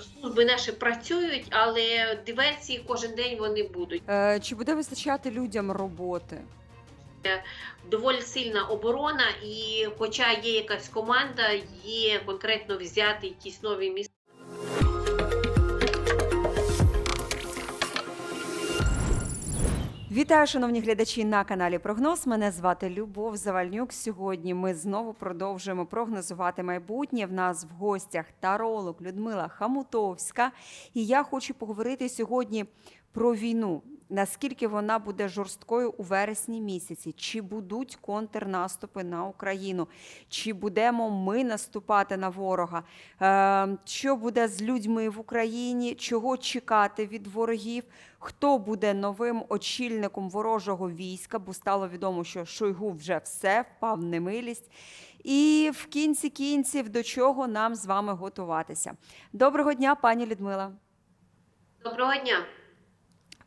служби наші працюють, але диверсії кожен день вони будуть. Е, Чи буде вистачати людям роботи? Доволі сильна оборона, і хоча є якась команда, є конкретно взяти якісь нові міста. Вітаю, шановні глядачі на каналі Прогноз. Мене звати Любов Завальнюк. Сьогодні ми знову продовжуємо прогнозувати майбутнє. В нас в гостях таролог Людмила Хамутовська. І я хочу поговорити сьогодні про війну. Наскільки вона буде жорсткою у вересні місяці? Чи будуть контрнаступи на Україну? Чи будемо ми наступати на ворога? Е, що буде з людьми в Україні? Чого чекати від ворогів? Хто буде новим очільником ворожого війська? Бо стало відомо, що Шойгу вже все впав немилість. І в кінці кінців до чого нам з вами готуватися? Доброго дня, пані Людмила. Доброго дня.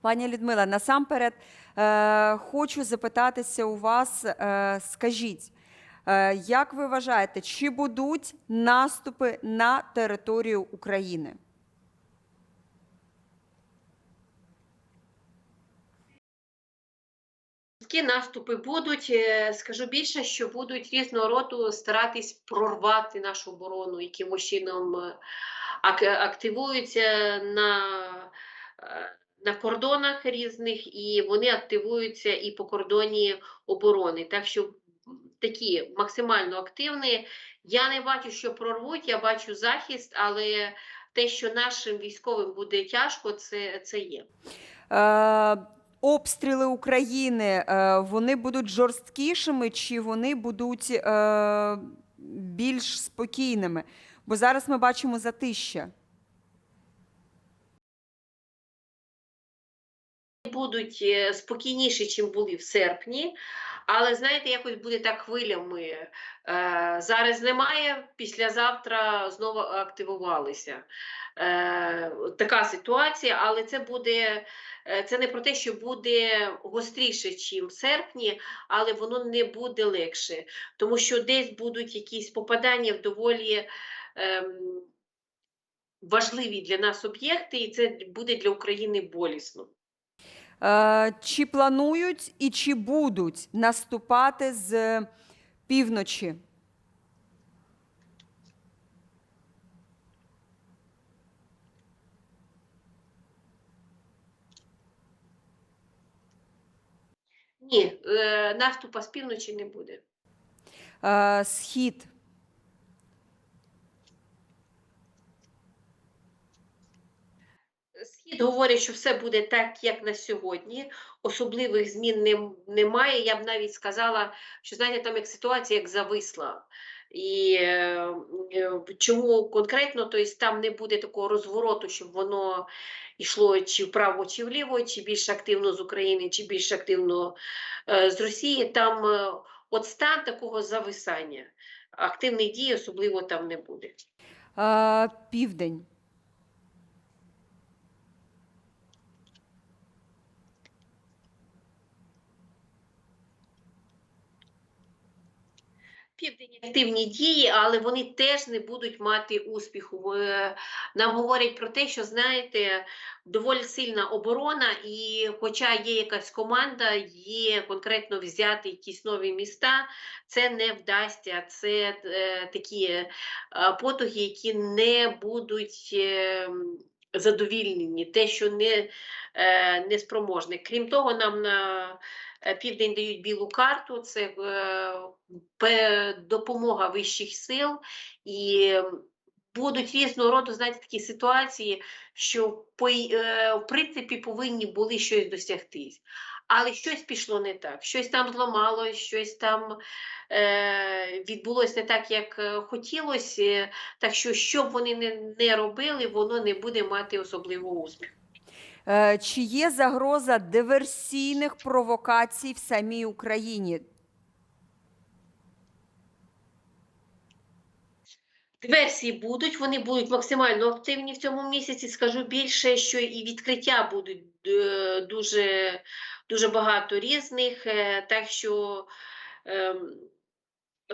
Пані Людмила, насамперед е, хочу запитатися у вас, е, скажіть, е, як ви вважаєте, чи будуть наступи на територію України? Такі наступи будуть. Е, Скажу більше, що будуть різного роду старатись прорвати нашу оборону, якимось чином е, активуються на, на кордонах різних, і вони активуються і по кордоні оборони. Так що такі максимально активні. Я не бачу, що прорвуть, я бачу захист, але те, що нашим військовим буде тяжко, це, це є. Е, обстріли України е, вони будуть жорсткішими, чи вони будуть е, більш спокійними? Бо зараз ми бачимо затища. Будуть е, спокійніші, чим були в серпні. Але знаєте, якось буде так хвилями. Е, зараз немає, післязавтра знову активувалися. Е, така ситуація, але це буде е, це не про те, що буде гостріше, чим в серпні, але воно не буде легше, тому що десь будуть якісь попадання в доволі. ем, Важливі для нас об'єкти, і це буде для України болісно. Е, Чи планують і чи будуть наступати з півночі? Ні, е, наступа з півночі не буде. Е, Схід. Схід говорить, що все буде так, як на сьогодні. Особливих змін не, немає. Я б навіть сказала, що знаєте, там як ситуація як зависла. І е, е, чому конкретно, тобто там не буде такого розвороту, щоб воно йшло чи вправо, чи вліво, чи більш активно з України, чи більш активно е, з Росії. Там от стан такого зависання. Активних дій особливо там не буде. Південь. Південь активні дії, але вони теж не будуть мати успіху. Е, Нам говорять про те, що знаєте, доволі сильна оборона, і хоча є якась команда, є конкретно взяти якісь нові міста, це не вдасться. Це е, такі е, потуги, які не будуть. е, Задовільнені, те, що не, е, не спроможне. Крім того, нам на південь дають білу карту. Це е, допомога вищих сил і будуть різного роду, знаєте, такі ситуації, що по, е, в принципі повинні були щось досягтись. Але щось пішло не так, щось там зламалось, щось там е, відбулося не так, як е, хотілося. Так що, що б вони не, не робили, воно не буде мати особливого успіху. Е, Чи є загроза диверсійних провокацій в самій Україні? Диверсії будуть, вони будуть максимально активні в цьому місяці. Скажу більше, що і відкриття будуть е, дуже, дуже багато різних. е, Так що ем,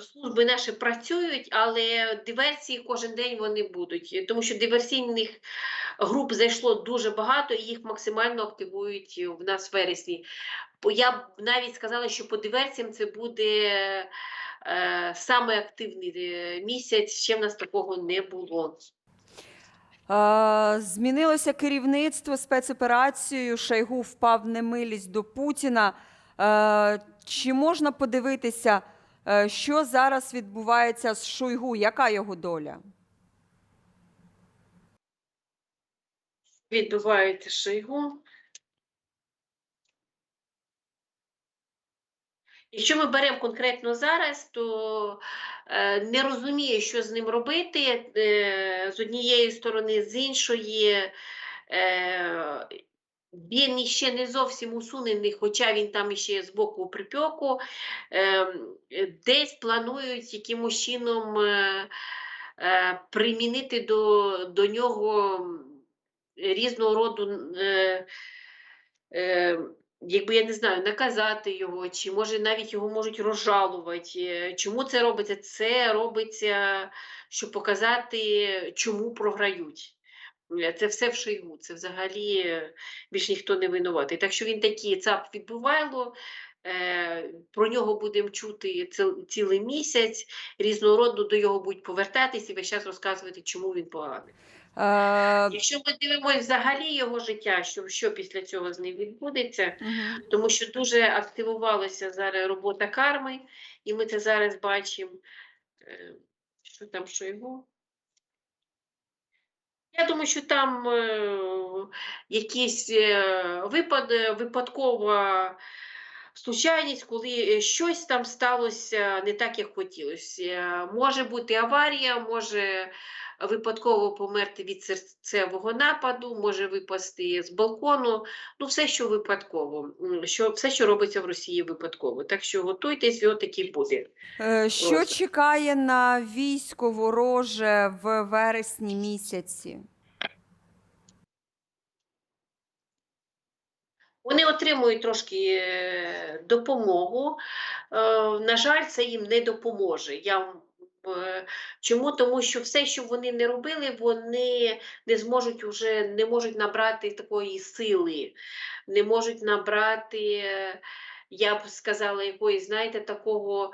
служби наші працюють, але диверсії кожен день вони будуть, тому що диверсійних груп зайшло дуже багато, і їх максимально активують в нас в вересні. Я б навіть сказала, що по диверсіям це буде е, саме активний е, місяць. Ще в нас такого не було. Змінилося керівництво спецоперацією. Шойгу впав немилість до Путіна. Е, Чи можна подивитися, що зараз відбувається з Шойгу? Яка його доля? Відбувається Шойгу. Якщо ми беремо конкретно зараз, то е, не розуміє, що з ним робити е, з однієї сторони, з іншої. Е, він ще не зовсім усунений, хоча він там ще з боку припеку. Е, десь планують якимось чином е, е, примінити до, до нього різного роду. Е, якби я не знаю, наказати його, чи може навіть його можуть розжалувати. Чому це робиться? Це робиться, щоб показати, чому програють. Е, Це все в Шойгу, це взагалі е, більш ніхто не винуватий. Так що він такий цап відбувайло. е, Про нього будемо чути цілий місяць, різного роду до його будуть повертатись і весь час розказувати, чому він поганий. Е, Якщо ми дивимося взагалі його життя, що, що після цього з ним відбудеться, мгм. тому що дуже активувалася зараз робота карми, і ми це зараз бачимо. Що там, що його? Я думаю, що там е, якісь е, випад, випадкова случайність, коли е, щось там сталося не так, як хотілося. Е, Може бути аварія, може випадково померти від серцевого нападу, може випасти з балкону. Ну, все, що випадково, що, все, що робиться в Росії, випадково. Так що готуйтесь, його таки буде. Е, Що Просто. чекає на військо вороже в вересні місяці? Вони отримують трошки е, допомогу. Е, На жаль, це їм не допоможе. Я е, Чому? Тому що все, що вони не робили, вони не зможуть уже не можуть набрати такої сили, не можуть набрати, я б сказала, якоїсь, знаєте, такого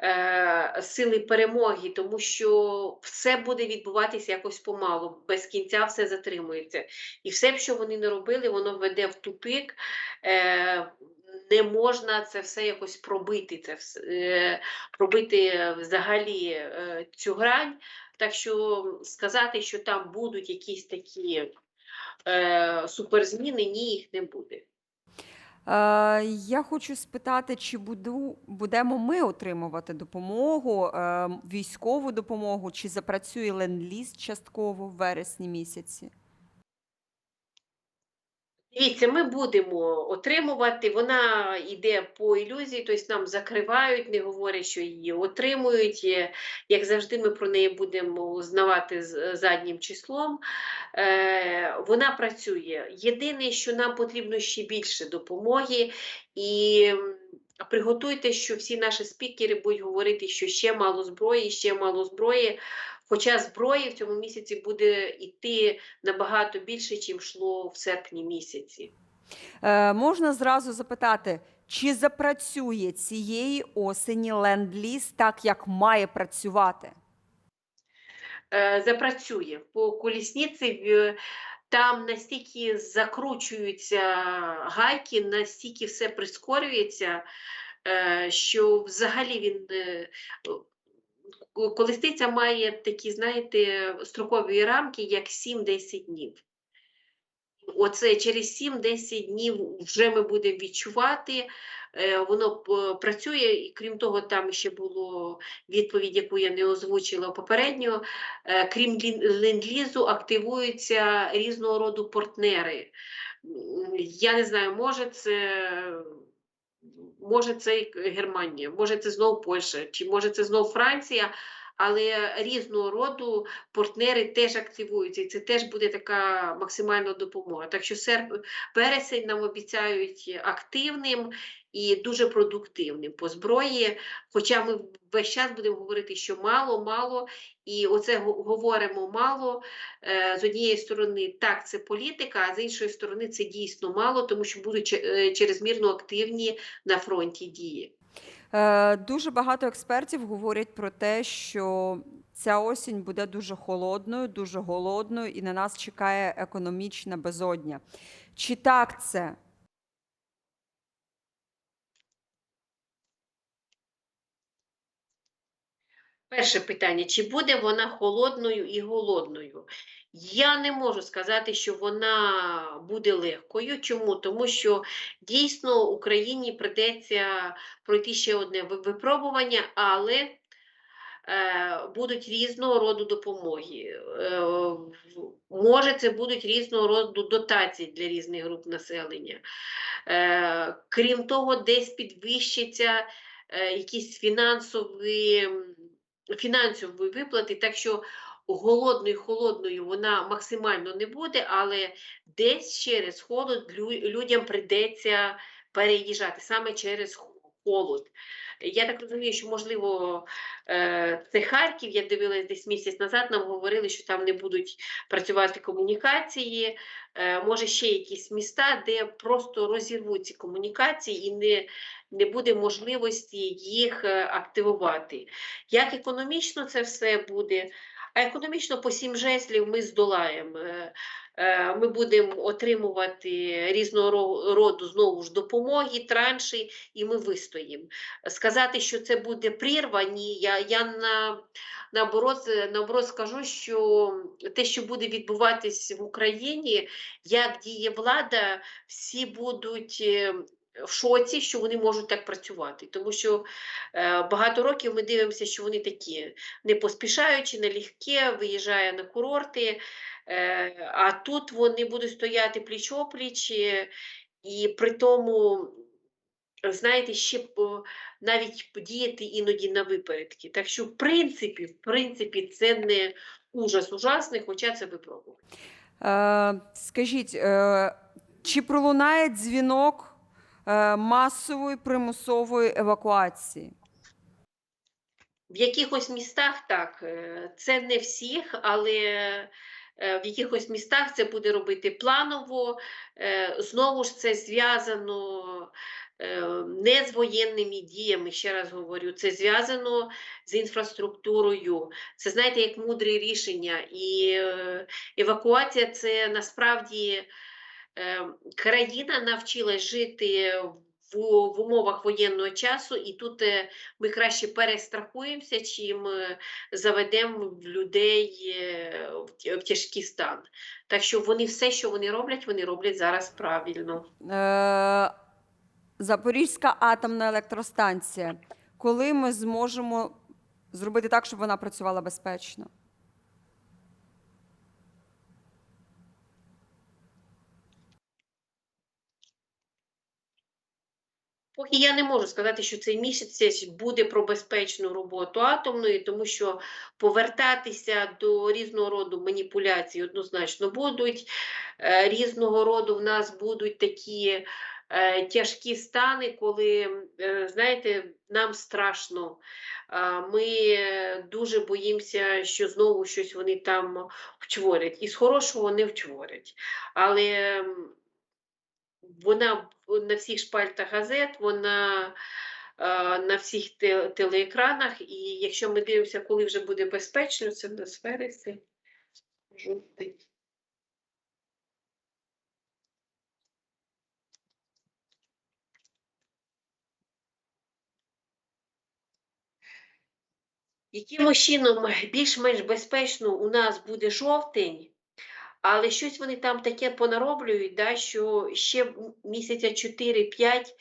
е, сили перемоги, тому що все буде відбуватися якось помалу, без кінця все затримується. І все, що вони не робили, воно веде в тупик. Е, не можна це все якось пробити, це все, пробити взагалі е, цю грань. Так що сказати, що там будуть якісь такі е, суперзміни, ні, їх не буде. Е, Я хочу спитати, чи буду, будемо ми отримувати допомогу, е, військову допомогу, чи запрацює ленд-ліз частково в вересні місяці? Дивіться, ми будемо отримувати. Вона йде по ілюзії, тобто нам закривають, не говорять, що її отримують. Як завжди, ми про неї будемо узнавати заднім числом. Е, Вона працює. Єдине, що нам потрібно ще більше допомоги, і приготуйте, що всі наші спікери будуть говорити, що ще мало зброї, ще мало зброї. Хоча зброї в цьому місяці буде йти набагато більше, чим йшло в серпні місяці. Е, Можна зразу запитати, чи запрацює цієї осені ленд-ліз так, як має працювати? Е, Запрацює по колісниці. Там настільки закручуються гайки, настільки все прискорюється, е, що взагалі він е, к- колесниця має такі, знаєте, строкові рамки, як 7-10 днів. Оце через 7-10 днів вже ми будемо відчувати, е, воно працює, і крім того, там ще було відповідь, яку я не озвучила попередньо. Е, Крім ленд-лізу, активуються різного роду партнери. Я не знаю, може це. Може, це Германія, може це знову Польща, чи може це знову Франція, але різного роду партнери теж активуються, і це теж буде така максимальна допомога. Так що серп... вересень нам обіцяють активним і дуже продуктивним по зброї. Хоча ми весь час будемо говорити, що мало, мало, і оце говоримо мало. Е, З однієї сторони, так, це політика, а з іншої сторони, це дійсно мало, тому що будуть е, чрезмірно активні на фронті дії. Е, Дуже багато експертів говорять про те, що ця осінь буде дуже холодною, дуже голодною, і на нас чекає економічна безодня. Чи так це? Перше питання: чи буде вона холодною і голодною? Я не можу сказати, що вона буде легкою. Чому? Тому що дійсно Україні прийдеться пройти ще одне випробування, але е, будуть різного роду допомоги. Е, може, це будуть різного роду дотації для різних груп населення. Е, крім того, десь підвищаться е, якісь фінансові, м, фінансові виплати, так що голодною холодною вона максимально не буде, але десь через холод лю- людям прийдеться переїжджати саме через х- холод. Я так розумію, що можливо е, це Харків. Я дивилась десь місяць назад. Нам говорили, що там не будуть працювати комунікації. Е, Може, ще якісь міста, де просто розірвуть ці комунікації і не, не буде можливості їх е, активувати. Як економічно це все буде? А економічно по сім жезлів ми здолаємо. Е, е, Ми будемо отримувати різного роду знову ж допомоги, транші, і ми вистоїмо. Сказати, що це буде прірва, ні. Я, я на, наоборот, наоборот скажу, що те, що буде відбуватись в Україні, як діє влада, всі будуть. В шоці, що вони можуть так працювати, тому що е, багато років ми дивимося, що вони такі не поспішаючи, налегке, виїжджає на курорти, е, а тут вони будуть стояти пліч-опліч, е, і при тому, знаєте, ще навіть діяти іноді на випередки. Так що, в принципі, в принципі, це не ужас ужасний, хоча це випробування. Е, Скажіть, е, чи пролунає дзвінок масової примусової евакуації? В якихось містах так, е, це не всіх, але е, в якихось містах це буде робити планово. Е, Знову ж це зв'язано е, не з воєнними діями, ще раз говорю, це зв'язано з інфраструктурою. Це знаєте, як мудре рішення. І е, евакуація це насправді е, країна навчилась жити в, в умовах воєнного часу, і тут е, ми краще перестрахуємося, чим е, заведемо людей е, в тяжкий стан. Так що вони все, що вони роблять, вони роблять зараз правильно. Запорізька атомна електростанція. Коли ми зможемо зробити так, щоб вона працювала безпечно? Поки я не можу сказати, що цей місяць буде про безпечну роботу атомної, тому що повертатися до різного роду маніпуляцій однозначно будуть. Е, Різного роду в нас будуть такі е, тяжкі стани, коли, е, знаєте, нам страшно. Ми дуже боїмося, що знову щось вони там вчворять. І з хорошого не вчворять. Але вона на всіх шпальтах газет, вона е, на всіх те- телеекранах. І якщо ми дивимося, коли вже буде безпечно, це в нас вересень, жовтий. Якимось чином більш-менш безпечно у нас буде жовтень, але щось вони там таке понароблюють, да, що ще місяця 4-5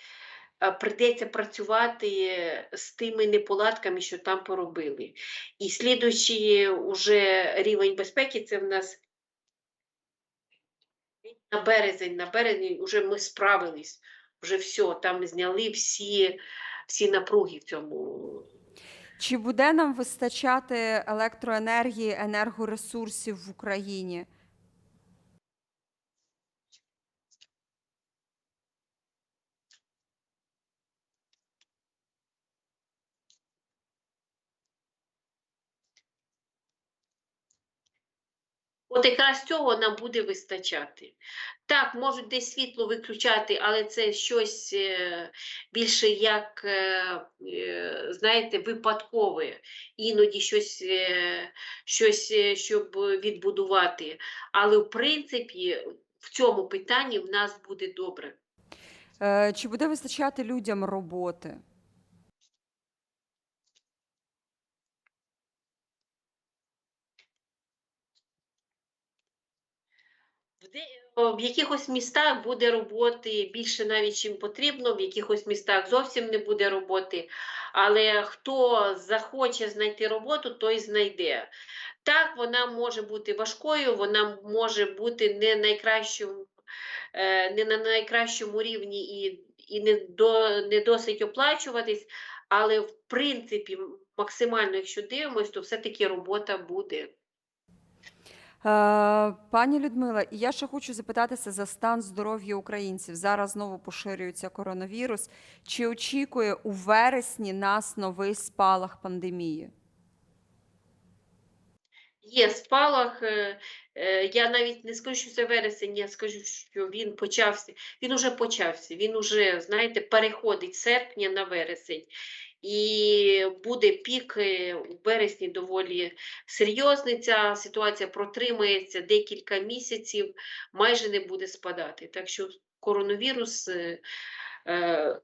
а, прийдеться працювати з тими неполадками, що там поробили. І слідуючий уже рівень безпеки, це в нас на березень, на березень вже ми справились, вже все, там зняли всі, всі напруги в цьому. Чи буде нам вистачати електроенергії, енергоресурсів в Україні? От якраз цього нам буде вистачати. Так, можуть десь світло виключати, але це щось е, більше як, е, е, знаєте, випадкове. Іноді щось, щось, щоб відбудувати. Але в принципі в цьому питанні в нас буде добре. Чи буде вистачати людям роботи? В, якихось містах буде роботи більше навіть чим потрібно, в якихось містах зовсім не буде роботи. Але хто захоче знайти роботу, той знайде. Так, вона може бути важкою, вона може бути не найкращим, е, не на найкращому рівні і, і не, до, не досить оплачуватись, але в принципі, максимально, якщо дивимось, то все-таки робота буде. Е, Пані Людмила, я ще хочу запитатися за стан здоров'я українців. Зараз знову поширюється коронавірус. Чи очікує у вересні нас новий спалах пандемії? Є спалах. е, е, Я навіть не скажу, що це вересень, я скажу, що він почався. Він уже почався. Він уже, знаєте, переходить серпня на вересень. І буде пік е, у вересні доволі серйозний. Ця ситуація протримається декілька місяців, майже не буде спадати. Так що коронавірус, е, е,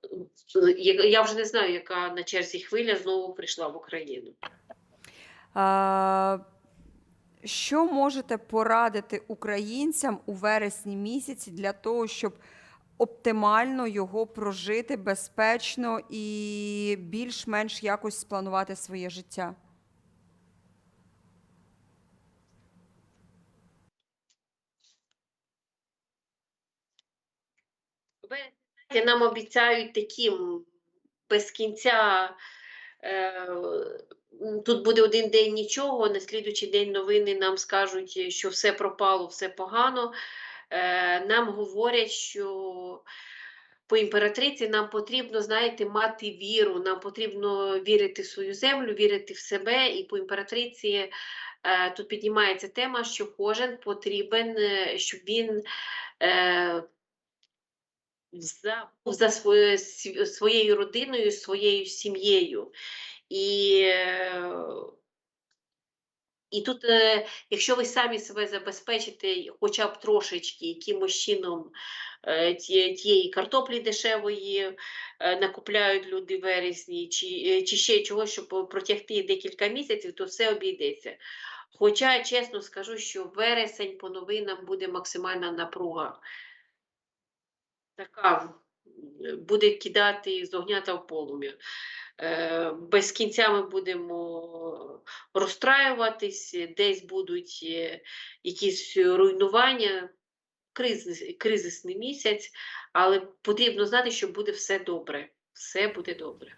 я вже не знаю, яка на черзі хвиля знову прийшла в Україну. Е, Що можете порадити українцям у вересні місяці для того, щоб оптимально його прожити безпечно і більш-менш якось спланувати своє життя? Нам обіцяють такі без кінця. Е, тут буде один день нічого, на слідуючий день новини нам скажуть, що все пропало, все погано. Е, нам говорять, що по імператриці нам потрібно, знаєте, мати віру, нам потрібно вірити в свою землю, вірити в себе. І по імператриці е, тут піднімається тема, що кожен потрібен, е, щоб він. За, за своє, своєю родиною, своєю сім'єю. І, і тут, е, якщо ви самі себе забезпечите хоча б трошечки якимось чином е, тієї картоплі дешевої е, накупляють люди в вересні, чи, чи ще чогось, щоб протягти декілька місяців, то все обійдеться. Хоча, чесно скажу, що вересень по новинам буде максимальна напруга така буде кидати з огнята в полум'я. Е, Без кінця ми будемо розстраюватись, десь будуть е, якісь руйнування, кризис, кризисний місяць, але потрібно знати, що буде все добре. Все буде добре.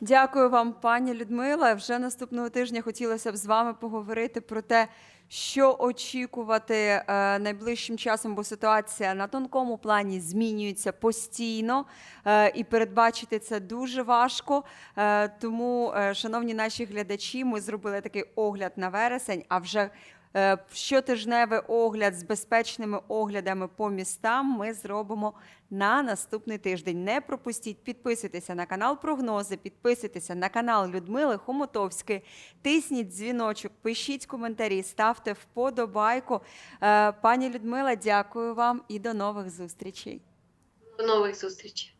Дякую вам, пані Людмила. Вже наступного тижня хотілося б з вами поговорити про те, що очікувати е, найближчим часом, бо ситуація на тонкому плані змінюється постійно, е, і передбачити це дуже важко. Е, тому, шановні наші глядачі, ми зробили такий огляд на вересень, а вже щотижневий огляд з безпечними оглядами по містам ми зробимо на наступний тиждень. Не пропустіть, підписуйтеся на канал Прогнози, підписуйтеся на канал Людмили Хомутовської, тисніть дзвіночок, пишіть коментарі, ставте вподобайку. Е, Пані Людмила, дякую вам і до нових зустрічей. До нових зустрічей.